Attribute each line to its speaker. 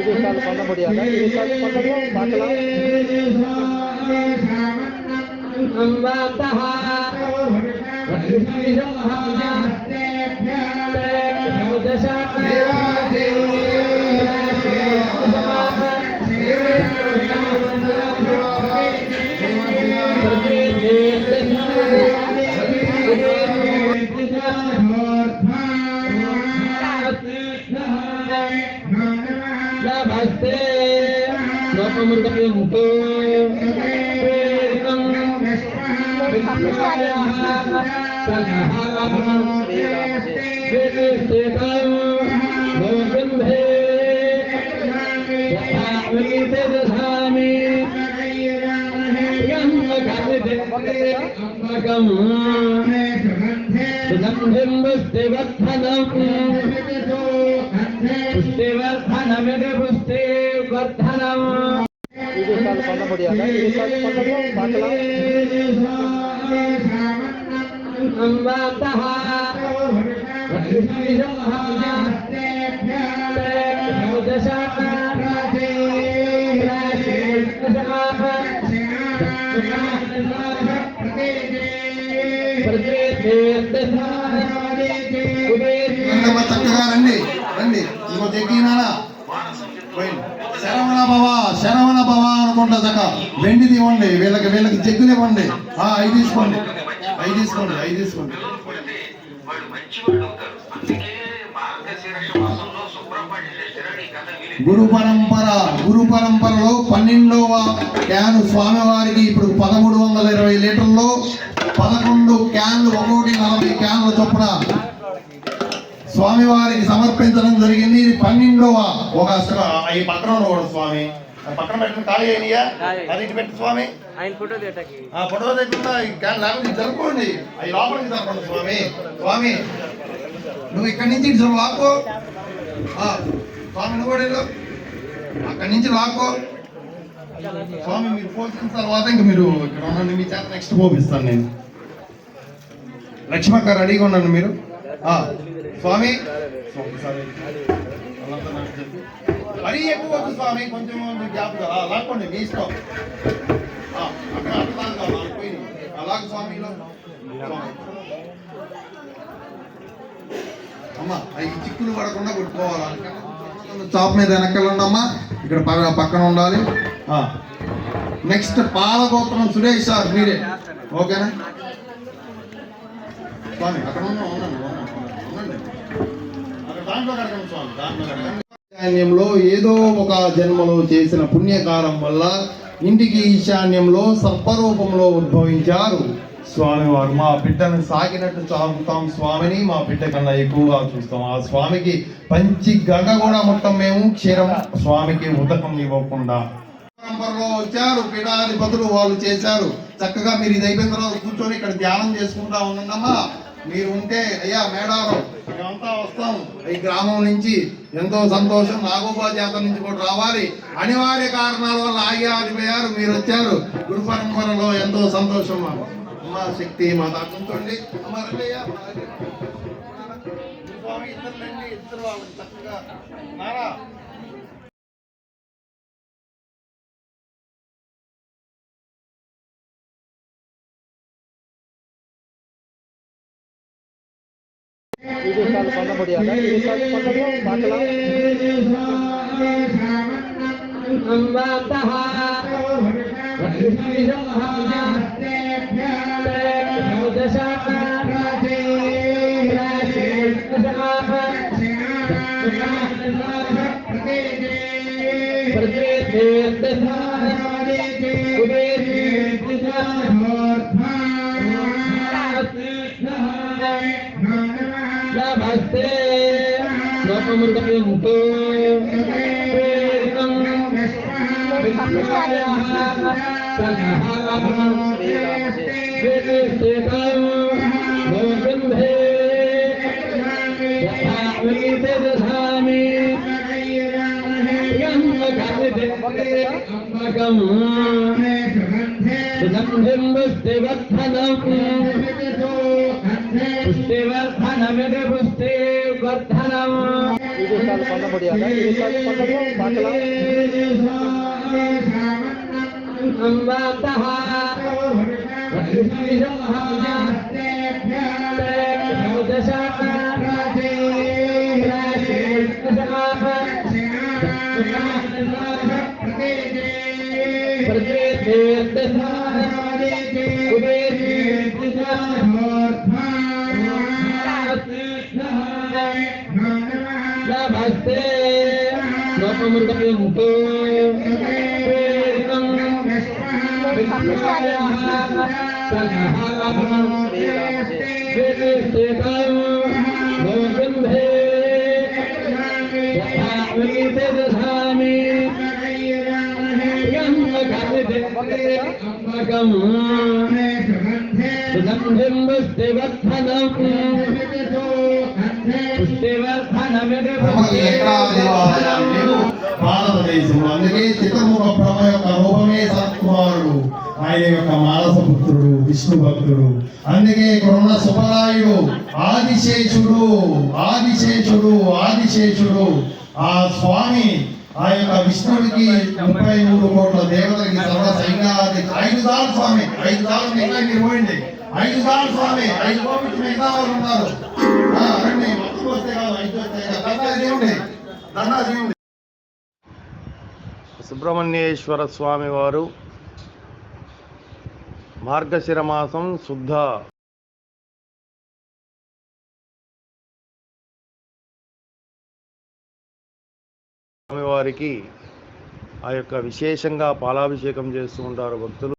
Speaker 1: இது சால் பண்ண முடியாது இது சால் பண்ணலாம் பார்க்கலாம்
Speaker 2: அம்பாதஹ समर्पयन्ते वेदं वेदेष्टेतां गोगन्धे यथामिते दधामि अम्बकम् सुगन्धिं पुष्टिवर्धनम् पुष्टिवर्धनमिति पुष्टिवर्धनम्।
Speaker 1: విదేశాలు కొండ முடியாதா విదేశాలు కొండలు பார்க்கலாம்
Speaker 3: రండమ్మ చక్కగా రండి రండి ఇంకో తెగ్గినానా శరవణ భవ శరవణ భవ అనుకుంటా చక్క. వెండిది ఇవ్వండి వీళ్ళకి వీళ్ళకి చెక్కులు ఇవ్వండి. ఆ, అవి తీసుకోండి. అవి తీసుకోండి అవి తీసుకోండి. గురు పరంపర గురు పరంపరలో పన్నెండవ క్యాన్ స్వామివారికి ఇప్పుడు పదమూడు వందల ఇరవై లీటర్లో పదకొండు క్యాన్లు ఒకటి నలభై క్యాన్ల చొప్పున స్వామివారికి సమర్పించడం జరిగింది. ఇది పన్నెండవ ఒక ఈ పక్కన ఉన్నవాడు స్వామి. ఆ పక్కన పెట్టిన ఖాళీ అయినయా? అది ఇటు పెట్టి స్వామి.
Speaker 1: ఆయన ఫోటో
Speaker 3: ఆ ఫోటో తెచ్చిందా లేకపోతే జరుపుకోండి అవి లోపలికి జరపండి స్వామి. స్వామి నువ్వు ఇక్కడి నుంచి ఇటు లాక్కో ఆ, స్వామి నువ్వు కూడా. అక్కడి నుంచి లాక్కో స్వామి మీరు పోసిన తర్వాత ఇంక మీరు ఇక్కడ ఉండండి. మీ చేత నెక్స్ట్ పోపిస్తాను నేను. లక్ష్మక్క రెడీగా ఉండండి మీరు. స్వామి. మరీ ఎక్కువ వద్దు స్వామి కొంచెం గ్యాప్ కదా లాక్కోండి మీ ఇష్టం. అక్కడ అట్లా కాదు, అలాగ స్వామిలో స్వామి. అమ్మ అవి చిక్కులు పడకుండా కొట్టుకోవాలా? చాప్ మీద వెనకాలండమ్మా ఇక్కడ పక్కన ఉండాలి. నెక్స్ట్ పాలగోపురం సురేష్ సార్ మీరే. ఓకేనా? స్వామి అక్కడ ఉన్నాం ఉండండి ఉండండి, ఉండండి అక్కడ దాంట్లో కడగండి స్వామి దాంట్లో కడగండి ఈశాన్యంలో ఏదో ఒక జన్మలో చేసిన పుణ్యకారం వల్ల ఇంటికి ఈశాన్యంలో సర్పరూపంలో ఉద్భవించారు. స్వామివారు మా బిడ్డను సాగినట్టు సాగుతాం స్వామిని మా బిడ్డ కన్నా ఎక్కువగా చూస్తాం. ఆ స్వామికి పంచి గంగ కూడా మొత్తం మేము క్షీరం స్వామికి ఉదకం ఇవ్వకుండా. పరంపరలో వచ్చారు పీఠాధిపతులు వాళ్ళు చేశారు. చక్కగా మీరు ఇది అయిపోయిన తర్వాత కూర్చొని ఇక్కడ ధ్యానం చేసుకుంటా ఉండండమ్మా. మీరు ఉంటే అయ్యా మేడారం మేమంతా వస్తాం. ఈ గ్రామం నుంచి ఎంతో సంతోషం నాగోబా జాతర నుంచి కూడా రావాలి. అనివార్య కారణాల వల్ల ఆగి ఆగిపోయారు మీరు వచ్చారు గురు పరంపరలో ఎంతో సంతోషం మా అమ్మా శక్తి మా దాకా కూర్చోండి అమ్మా రండి అయ్యా. స్వామి ఇద్దరు రండి ఇద్దరు వాళ్ళని చక్కగా నారా
Speaker 1: విదేశాలు नमिदे पुष्टे
Speaker 2: वर्धनम। ये साल पढ़ना
Speaker 1: बढ़िया है ये साल पढ़ना तो
Speaker 4: बाकला अम्बातः
Speaker 2: प्रतिदेव प्रतिदेव पुष्टिवर्धनमिति पुष्टिवर्धनमिति భారతదేశంలో అందుకే చిత్రముఖ బ్రహ్మ యొక్క రూపమే సత్కుమారుడు. ఆయన యొక్క మానసపుత్రుడు విష్ణు భక్తుడు అందుకే ఇక్కడ ఉన్న సుబలాయుడు ఆదిశేషుడు ఆదిశేషుడు ఆదిశేషుడు. ఆ స్వామి ఆ యొక్క విష్ణుడికి ముప్పై మూడు కోట్ల దేవతలకి సర్వ సైన్యాది ఐదు దారు స్వామి ఐదు దారు మిగతా మీరు పోయింది. ఐదు దారు స్వామి ఐదు కోట్లు మిగతా వాళ్ళు ఉన్నారు. ఆ, రండి మొత్తం వస్తే కాదు ఐదు వస్తే కాదు. దండాలు దేవుడి దండా దేవుడి సుబ్రహ్మణ్యేశ్వర స్వామి వారు మార్గశిర మాసం శుద్ధ. స్వామివారికి ఆ యొక్క విశేషంగా పాలాభిషేకం చేస్తూ ఉంటారు భక్తులు.